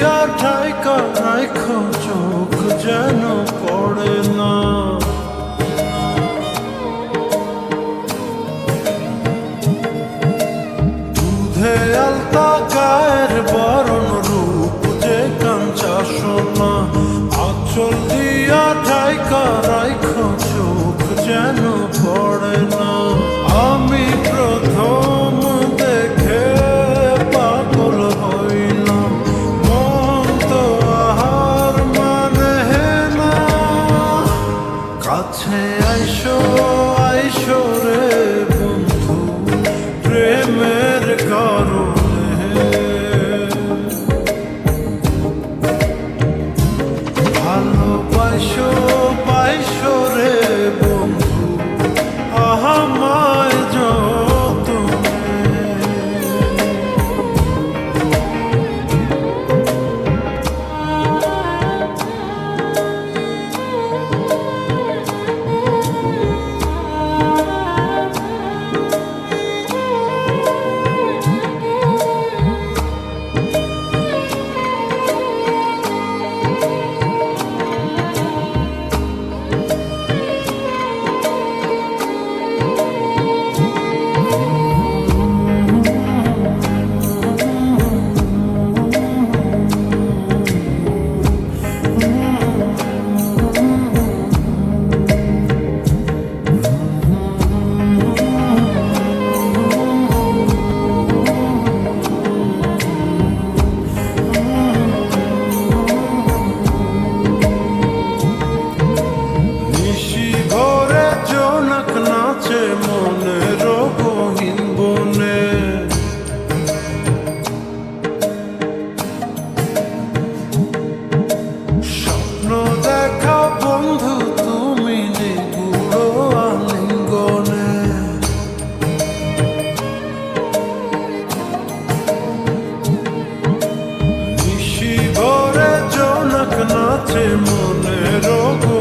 দিয়া ঠাইকা রাখো চোখ যেন পড়ে না। দুধে আলতা গায়ের বরণ রূপ যে কাঞ্চা সোনা। show আছে মনের রোগ